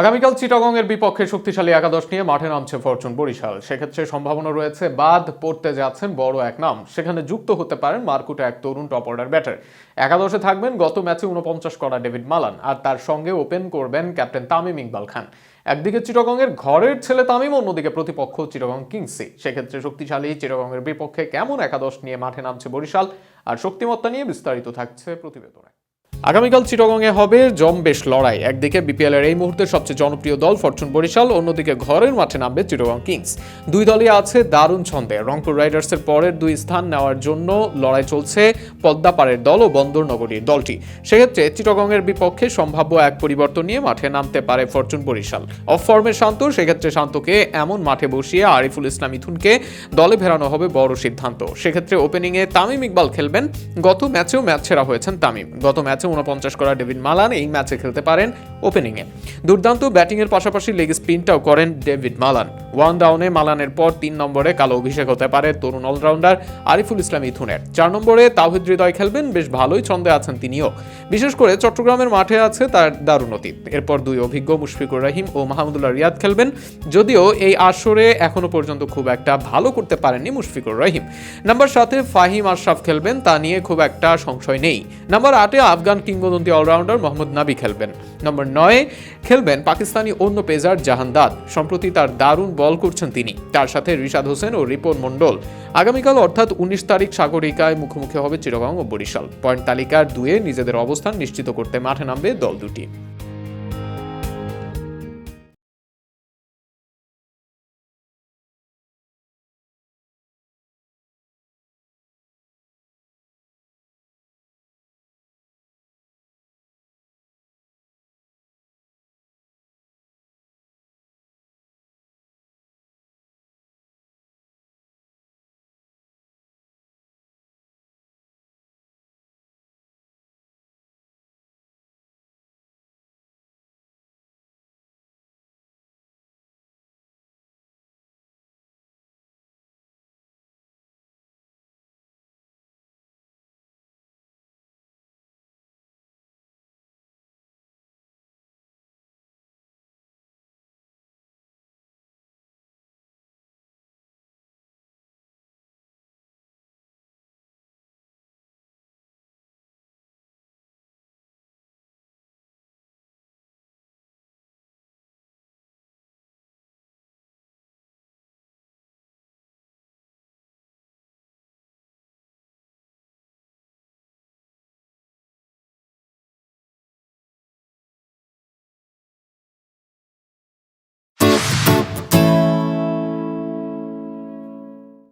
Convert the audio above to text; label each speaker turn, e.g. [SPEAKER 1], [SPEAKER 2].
[SPEAKER 1] আগামীকাল চিটাগংয়ের বিপক্ষে শক্তিশালী একাদশ নিয়ে মাঠে নামছে ফরচুন বরিশাল। সেক্ষেত্রে সম্ভাবনা রয়েছে, বাদ পড়তে যাচ্ছেন বড় এক নাম। সেখানে যুক্ত হতে পারেন মার্কুটে এক তরুণ টপ অর্ডার ব্যাটার একাদশে থাকবেন গত ম্যাচে উনপঞ্চাশ করা ডেভিড মালান, আর তার সঙ্গে ওপেন করবেন ক্যাপ্টেন তামিম ইকবাল খান। একদিকে চিটাগংয়ের ঘরের ছেলে তামিম, অন্যদিকে প্রতিপক্ষ চিটাগং কিংসি সেক্ষেত্রে শক্তিশালী চিটাগংয়ের বিপক্ষে কেমন একাদশ নিয়ে মাঠে নামছে বরিশাল, আর শক্তিমত্তা নিয়ে বিস্তারিত থাকছে প্রতিবেদনে। আগামীকাল চিটগংয়ে হবে জমবেশ লড়াই। একদিকে বিপিএল এর এই মুহূর্তে সবচেয়ে জনপ্রিয় দল ফরচুন বরিশাল, অন্যদিকে ঘরের মাঠে নামবে চিটগং কিংস। দুই দলই আছে দারুণ ছন্দে। রংপুর রাইডার্সের পরের দুই স্থান নেওয়ার জন্য লড়াই চলছে পদ্মাপাড়ের দল ও বন্দরনগরীর দলটি। সেক্ষেত্রে চিটগংয়ের বিপক্ষে সম্ভাব্য এক পরিবর্তন নিয়ে মাঠে নামতে পারে ফরচুন বরিশাল। অফ ফর্মে শান্ত, সেক্ষেত্রে শান্তকে এমন মাঠে বসিয়ে আরিফুল ইসলাম মিথুনকে দলে ফেরানো হবে বড় সিদ্ধান্ত। সেক্ষেত্রে ওপেনিংয়ে তামিম ইকবাল খেলবেন। গত ম্যাচেও ম্যাচ সেরা হয়েছেন তামিম। গত ম্যাচে উনপঞ্চাশ করা ডেভিড মালান এই ম্যাচে খেলতে পারেন ওপেনিংয়ে। দুর্দান্ত ব্যাটিংয়ের পাশাপাশি লেগ স্পিনটাও করেন ডেভিড মালান। ওয়ান ডাউনে মালানের পর তিন নম্বরে কালো অভিষেক হতে পারে তরুণ অলরাউন্ডার আরিফুল ইসলাম ইথুনের। চার নম্বরে তাহিদ হৃদয় খেলবেন, বেশ ভালোই ছন্দে আছেন তিনিও। বিশেষ করে চট্টগ্রামের মাঠে আছে তার দারুণ অতীত এরপর দুই অভিজ্ঞ মুশফিকুর রহিম ও মাহমুদুল্লাহ রিয়াদ খেলবেন, যদিও এই আসরে এখনও পর্যন্ত খুব একটা ভালো করতে পারেননি মুশফিকুর রহিম। নাম্বার সাথে ফাহিম আশরাফ খেলবেন, তা নিয়ে খুব একটা সংশয় নেই। নাম্বার আটে আফগান কিংবদন্তি অলরাউন্ডার মোহাম্মদ নাবি খেলবেন। নম্বর নয়ে, খেলবেন পাকিস্তানি অন্য পেজার জাহানদাদ সম্প্রতি তার দারুণ বল করছেন তিনি। তার সাথে রিশাদ হোসেন ও রিপন মন্ডল আগামীকাল অর্থাৎ উনিশ তারিখ সাগরিকায় মুখোমুখি হবে চিরগাং ও বরিশাল। পয়েন্ট তালিকার দুয়ে নিজেদের অবস্থান নিশ্চিত করতে মাঠে নামবে দল দুটি।